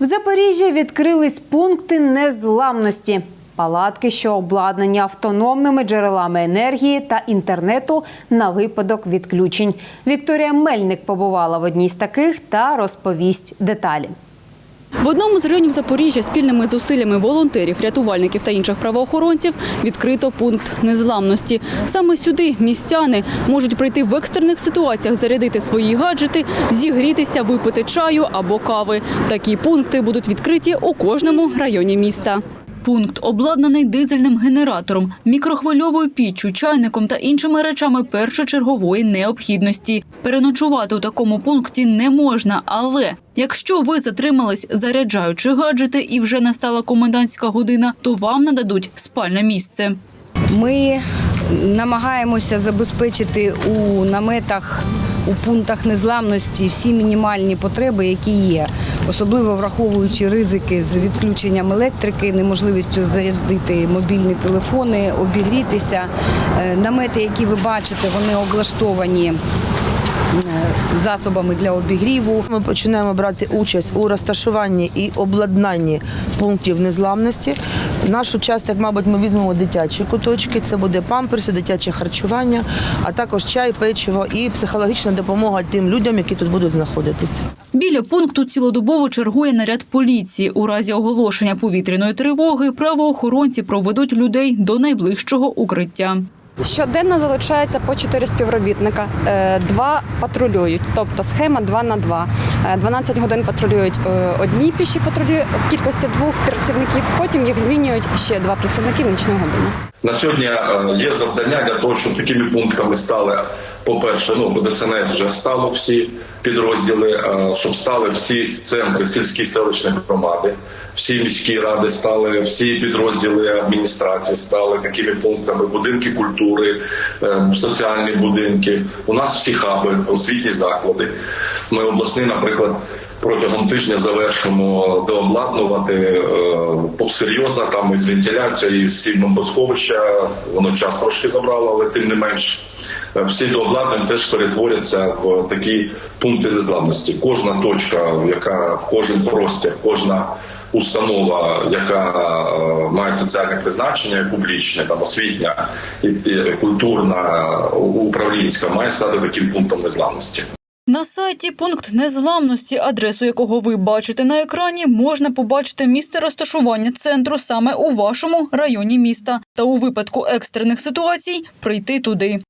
В Запоріжжі відкрились пункти незламності. Палатки, що обладнані автономними джерелами енергії та інтернету на випадок відключень. Вікторія Мельник побувала в одній з таких та розповість деталі. В одному з районів Запоріжжя спільними зусиллями волонтерів, рятувальників та інших правоохоронців відкрито пункт незламності. Саме сюди містяни можуть прийти в екстрених ситуаціях, зарядити свої гаджети, зігрітися, випити чаю або кави. Такі пункти будуть відкриті у кожному районі міста. Пункт обладнаний дизельним генератором, мікрохвильовою піччю, чайником та іншими речами першочергової необхідності. Переночувати у такому пункті не можна, але якщо ви затримались, заряджаючи гаджети, і вже настала комендантська година, то вам нададуть спальне місце. Ми намагаємося забезпечити у наметах, у пунктах незламності всі мінімальні потреби, які є, особливо враховуючи ризики з відключенням електрики, неможливістю зарядити мобільні телефони, обігрітися. Е, Намети, які ви бачите, вони облаштовані е, засобами для обігріву. Ми починаємо брати участь у розташуванні і обладнанні пунктів незламності. Наш участок, мабуть, ми візьмемо дитячі куточки. Це буде памперси, дитяче харчування, а також чай, печиво і психологічна допомога тим людям, які тут будуть знаходитися. Біля пункту цілодобово чергує наряд поліції. У разі оголошення повітряної тривоги правоохоронці проведуть людей до найближчого укриття. Щоденно залучається по 4 співробітника. Е, Два патрулюють, тобто схема 2 на 2. Е, 12 годин патрулюють е, одні піші патрулі в кількості двох працівників. Потім їх змінюють ще два працівники в нічну годину. На сьогодні е, є завдання для того, щоб такими пунктами стали, по-перше, ну ДСНС вже стало всі підрозділи, е, щоб стали всі центри сільські селищні громади, всі міські ради стали, всі підрозділи адміністрації стали такими пунктами, будинки культури, е, соціальні будинки. У нас всі хаби, освітні заклади. Ми обласний, наприклад. Протягом тижня завершимо дообладнувати е, серйозно там із вентиляцією, із всі бомбосховища. Воно час трошки забрало, але тим не менш е, всі дообладнання теж перетворяться в такі пункти незламності. Кожна точка, яка кожен простір, кожна установа, яка е, має соціальне призначення, публічне, там освітня і, і культурна, управлінська, має стати таким пунктом незламності. На сайті пункт незламності, адресу якого ви бачите на екрані, можна побачити місце розташування центру саме у вашому районі міста та у випадку екстрених ситуацій прийти туди.